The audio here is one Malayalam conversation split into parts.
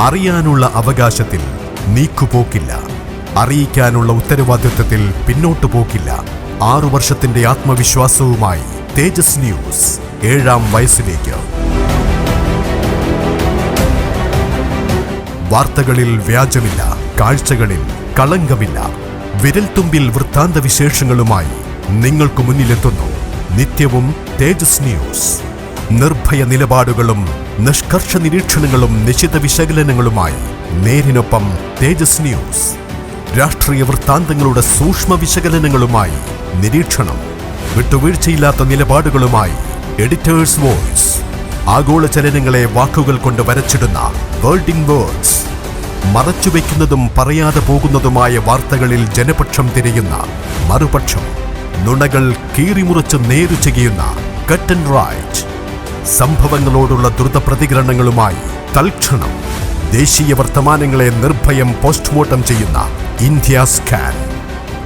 അറിയാനുള്ള അവകാശത്തിൽ നീക്കുപോക്കില്ല. അറിയിക്കാനുള്ള ഉത്തരവാദിത്വത്തിൽ പിന്നോട്ടു പോക്കില്ല. ആറു വർഷത്തിന്റെ ആത്മവിശ്വാസവുമായി തേജസ് ന്യൂസ് ഏഴാം വയസ്സിലേക്ക്. വാർത്തകളിൽ വ്യാജമില്ല കാഴ്ചകളിൽ കളങ്കമില്ല. വിരൽത്തുമ്പിൽ വൃത്താന്ത വിശേഷങ്ങളുമായി നിങ്ങൾക്ക് മുന്നിലെത്തുന്നു. നിത്യവും തേജസ് ന്യൂസ്. നിർഭയ നിലപാടുകളും നിഷ്കർഷ നിരീക്ഷണങ്ങളും നിശിത വിശകലനങ്ങളുമായി നേരിനൊപ്പം തേജസ് ന്യൂസ്. രാഷ്ട്രീയ വൃത്താന്തങ്ങളുടെ സൂക്ഷ്മ വിശകലനങ്ങളുമായി നിരീക്ഷണം. വിട്ടുവീഴ്ചയില്ലാത്ത നിലപാടുകളുമായി എഡിറ്റേഴ്സ് വോയ്സ്. ആഗോള ചലനങ്ങളെ വാക്കുകൾ കൊണ്ട് വരച്ചിടുന്ന വേൾഡിംഗ് വേർഡ്സ്. മറച്ചുവെക്കുന്നതും പറയാതെ പോകുന്നതുമായ വാർത്തകളിൽ ജനപക്ഷം തിരയുന്ന മറുപക്ഷം. നുണകൾ കീറിമുറിച്ച് നേരു ചെയ്യുന്ന കട്ടൻ റൈറ്റ്. സംഭവങ്ങളോടുള്ള ദ്രുത പ്രതികരണങ്ങളുമായി തൽക്ഷണം ദേശീയ വർത്തമാനങ്ങളെ നിർഭയം പോസ്റ്റ്മോർട്ടം ചെയ്യുന്ന ഇന്ത്യ സ്കാൻ.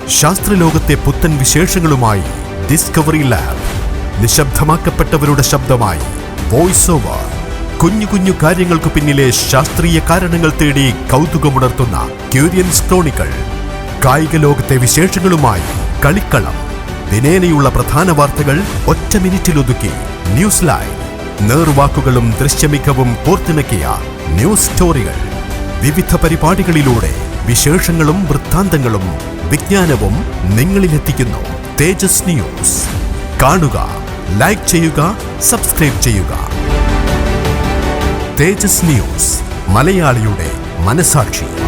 ശാസ്ത്രലോകത്തെ പുത്തൻ വിശേഷങ്ങളുമായി ഡിസ്കവറി ലാബ്. നിശബ്ദമാക്കപ്പെട്ടവരുടെ ശബ്ദമായി വോയിസ് ഓവർ കുഞ്ഞു കുഞ്ഞു കാര്യങ്ങൾക്ക് പിന്നിലെ ശാസ്ത്രീയ കാരണങ്ങൾ തേടി കൗതുകമുണർത്തുന്ന ക്യൂരിയൻസ് ക്രോണിക്കൾ. കായിക ലോകത്തെ വിശേഷങ്ങളുമായി കളിക്കളം. ദിനേനയുള്ള പ്രധാന വാർത്തകൾ ഒറ്റ മിനിറ്റിലൊതുക്കി. ന്യൂസ് ലൈവ് നേർവാക്കുകളും ദൃശ്യമികവും കോർത്തിണക്കിയ ന്യൂസ് സ്റ്റോറികൾ. വിവിധ പരിപാടികളിലൂടെ വിശേഷങ്ങളും വൃത്താന്തങ്ങളും വിജ്ഞാനവും നിങ്ങളിലെത്തിക്കുന്നു. തേജസ് ന്യൂസ്. കാണുക ലൈക്ക് ചെയ്യുക സബ്സ്ക്രൈബ് ചെയ്യുക. തേജസ് ന്യൂസ് മലയാളിയുടെ മനസാക്ഷി.